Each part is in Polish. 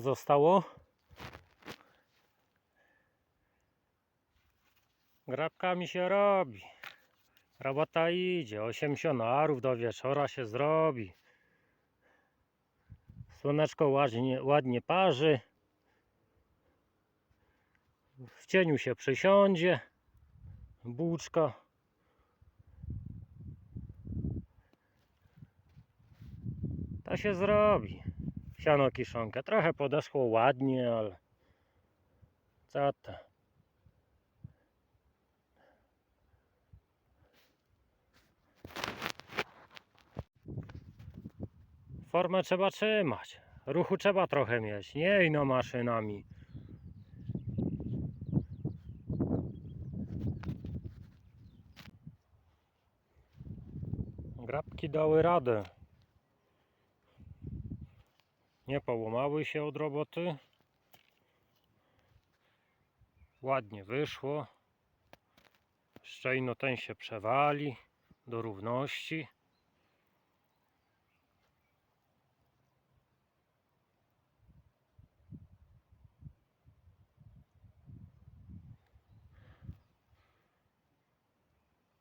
zostało. Grabkami się robi. Robota idzie. 8 sionarów do wieczora się zrobi. Słoneczko ładnie, ładnie parzy. W cieniu się przysiądzie. Buczka. To się zrobi. Siano kiszonka. Trochę podeszło ładnie, ale co to? Formę trzeba trzymać. Ruchu trzeba trochę mieć. Nie ino maszynami. Grabki dały radę. Nie połamały się od roboty. Ładnie wyszło. Szczejno ten się przewali do równości.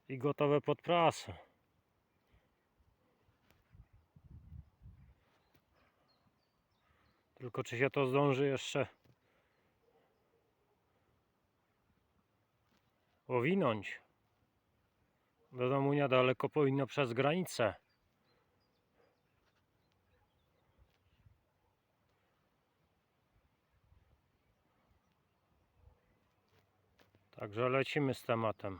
I gotowe pod prasę. Tylko czy się to zdąży jeszcze owinąć? Do domu niedaleko powinno przez granicę. Także lecimy z tematem.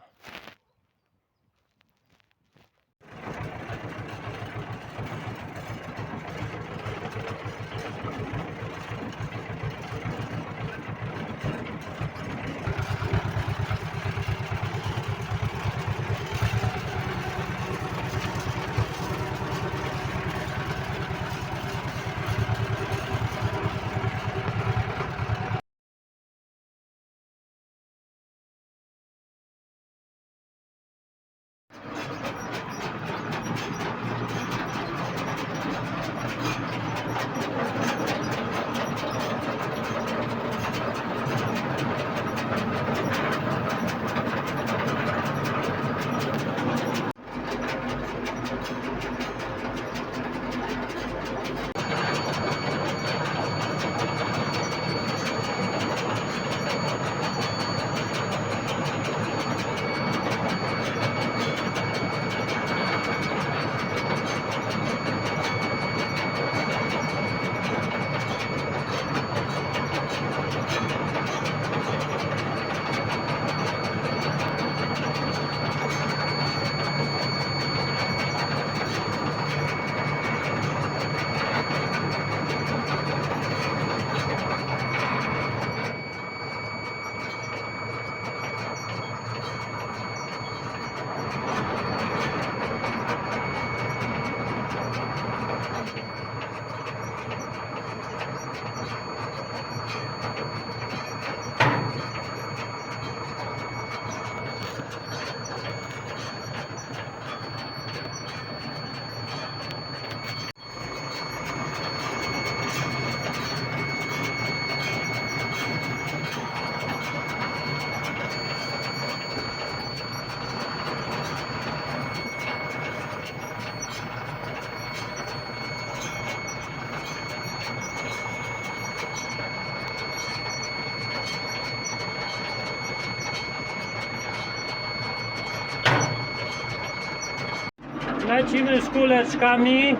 Lecimy z kuleczkami.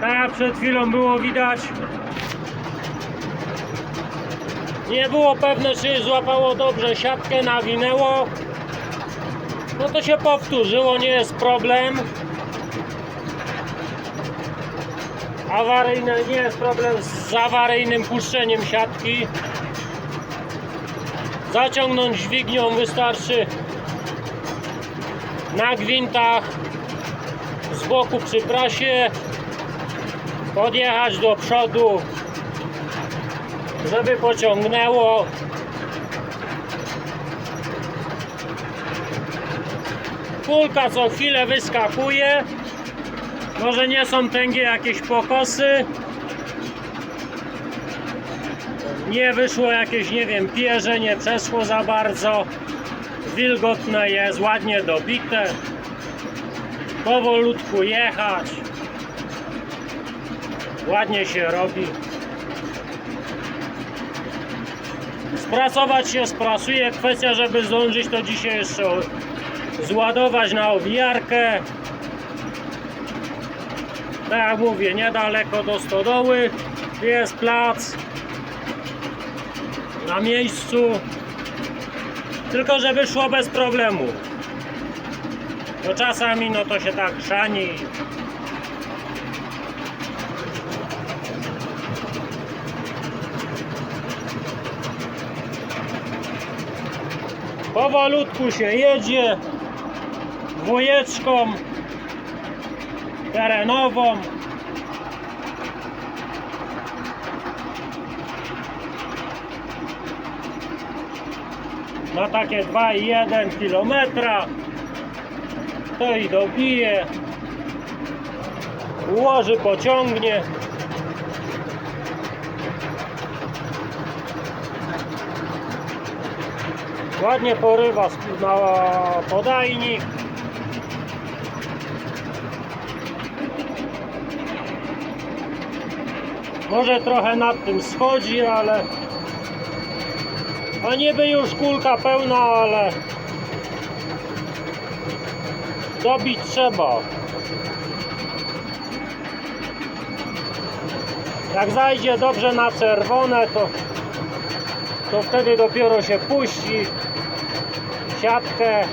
Tak jak przed chwilą było widać. Nie było pewne, czy złapało dobrze siatkę, nawinęło. No to się powtórzyło, nie jest problem. Awaryjny, nie jest problem z awaryjnym puszczeniem siatki. Zaciągnąć dźwignią wystarczy na gwintach boku przy prasie podjechać do przodu żeby pociągnęło kulka co chwilę wyskakuje może nie są tęgie jakieś pokosy nie wyszło jakieś, nie wiem, pierze, nie przeszło za bardzo. Wilgotne jest, ładnie dobite. Powolutku jechać. Ładnie się robi. Sprasować się sprasuje. Kwestia, żeby zdążyć to dzisiaj jeszcze zładować na owijarkę. Tak jak mówię, niedaleko do stodoły jest plac na miejscu. Tylko, że wyszło bez problemu. No czasami no to się tak chrzani. Powolutku się jedzie dwójeczką terenową. Na takie 2,1 km to i dobije ułoży, pociągnie. Ładnie porywa na podajnik. Może trochę nad tym schodzi, ale a niby już kulka pełna, ale dobić trzeba. Jak zajdzie dobrze na czerwone, to, to wtedy dopiero się puści siatkę.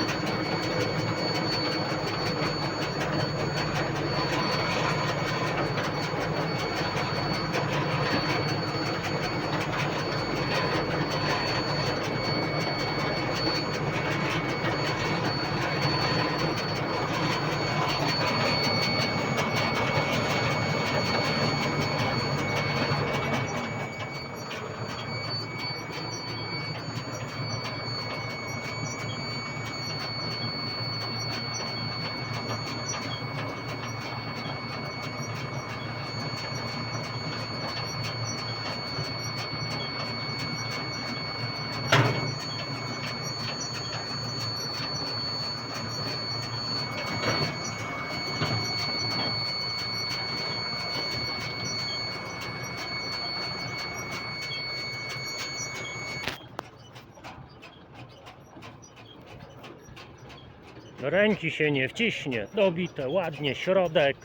Ręki się nie wciśnie, dobite, ładnie, środek.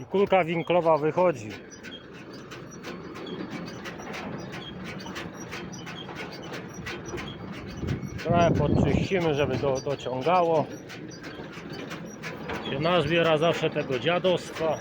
I kulka winklowa wychodzi. Trochę podczyścimy, żeby to dociągało. Się nazbiera zawsze tego dziadostwa.